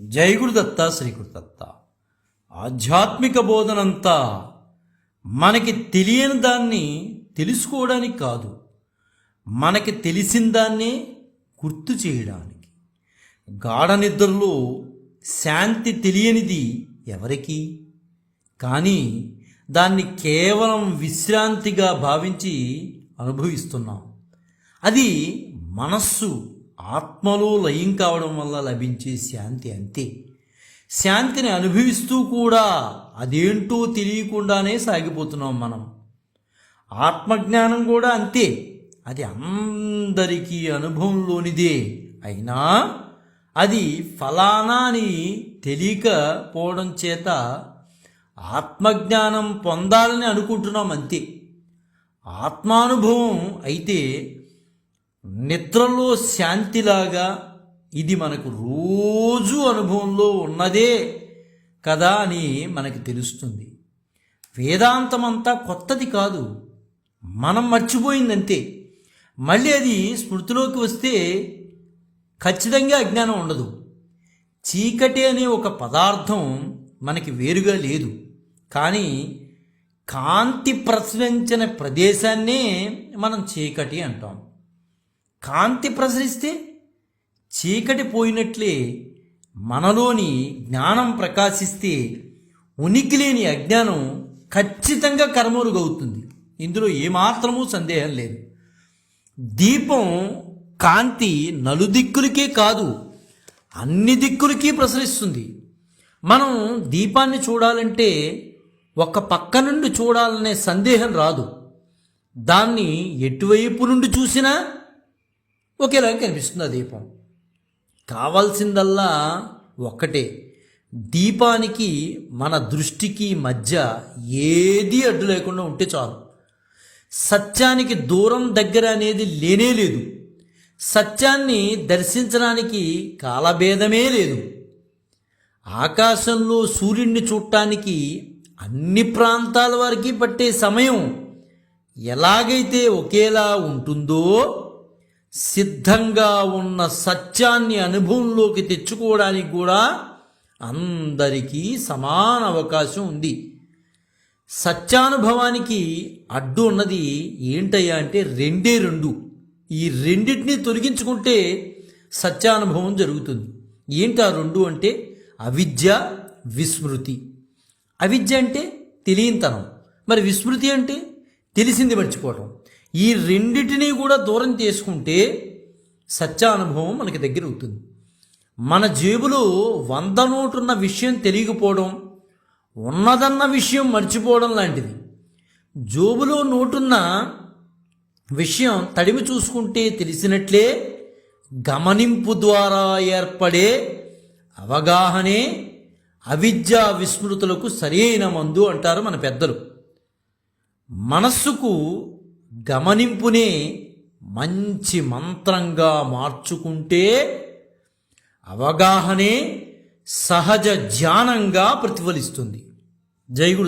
జై గురుదత్త శ్రీ గురుదత్త ఆధ్యాత్మిక బోధనంతా మనకి తెలియని దాన్ని తెలుసుకోవడానికి కాదు మనకి తెలిసిన దాన్నే గుర్తు చేయడానికి. గాఢ నిద్రలో శాంతి తెలియనిది ఎవరికి? కానీ దాన్ని కేవలం విశ్రాంతిగా భావించి అనుభవిస్తున్నాం. అది మనస్సు ఆత్మలో లయం కావడం వల్ల లభించే శాంతి అంతే. శాంతిని అనుభవిస్తూ కూడా అదేంటో తెలియకుండానే సాగిపోతున్నాం మనం. ఆత్మజ్ఞానం కూడా అంతే. అది అందరికీ అనుభవంలోనిదే. అయినా అది ఫలానా అని తెలియకపోవడం చేత ఆత్మజ్ఞానం పొందాలని అనుకుంటున్నాం అంతే. ఆత్మానుభవం అయితే నిద్రలో శాంతిలాగా ఇది మనకు రోజు అనుభవంలో ఉన్నదే కదా అని మనకి తెలుస్తుంది. వేదాంతమంతా కొత్తది కాదు. మనం మర్చిపోయిందంతే. మళ్ళీ అది స్మృతిలోకి వస్తే ఖచ్చితంగా అజ్ఞానం ఉండదు. చీకటి అనే ఒక పదార్థం మనకి వేరుగా లేదు. కానీ కాంతి ప్రసరించిన ప్రదేశాన్నే మనం చీకటి అంటాం. కాంతి ప్రసరిస్తే చీకటి పోయినట్లే మనలోని జ్ఞానం ప్రకాశిస్తే ఉనికి లేని అజ్ఞానం ఖచ్చితంగా కర్మరుగవుతుంది. ఇందులో ఏమాత్రమూ సందేహం లేదు. దీపం కాంతి నలుదిక్కులకే కాదు అన్ని దిక్కులకి ప్రసరిస్తుంది. మనం దీపాన్ని చూడాలంటే ఒక పక్క నుండి చూడాలనే సందేహం రాదు. దాన్ని ఎటువైపు నుండి చూసినా ఒకేలాగా కనిపిస్తుంది ఆ దీపం. కావాల్సిందల్లా ఒక్కటే. దీపానికి మన దృష్టికి మధ్య ఏదీ అడ్డు లేకుండా ఉంటే చాలు. సత్యానికి దూరం దగ్గర అనేది లేనే లేదు. సత్యాన్ని దర్శించడానికి కాలభేదమే లేదు. ఆకాశంలో సూర్యుడిని చూడటానికి అన్ని ప్రాంతాల వారికి పట్టే సమయం ఎలాగైతే ఒకేలా ఉంటుందో సిద్ధంగా ఉన్న సత్యాన్ని అనుభవంలోకి తెచ్చుకోవడానికి కూడా అందరికీ సమాన అవకాశం ఉంది. సత్యానుభవానికి అడ్డు ఉన్నది ఏంటయ్యా అంటే రెండే రెండు. ఈ రెండింటిని తొలగించుకుంటే సత్యానుభవం జరుగుతుంది. ఏంటి ఆ రెండు అంటే అవిద్య విస్మృతి. అవిద్య అంటే తెలియనితనం మరి విస్మృతి అంటే తెలిసింది మర్చిపోవటం. ఈ రెండిటినీ కూడా దూరం చేసుకుంటే సత్యానుభవం మనకి దగ్గర అవుతుంది. మన జేబులో వంద నోటున్న విషయం తెలియకపోవడం ఉన్నదన్న విషయం మర్చిపోవడం లాంటిది. జోబులో నోటున్న విషయం తడిమి చూసుకుంటే తెలిసినట్లే గమనింపు ద్వారా ఏర్పడే అవగాహనే అవిద్యా విస్మృతులకు సరైన మందు అంటారు మన పెద్దలు. మనస్సుకు గమనింపునే మంచి మంత్రంగా మార్చుకుంటే అవగాహనే సహజ ధ్యానంగా ప్రతిఫలిస్తుంది. జై గురుదా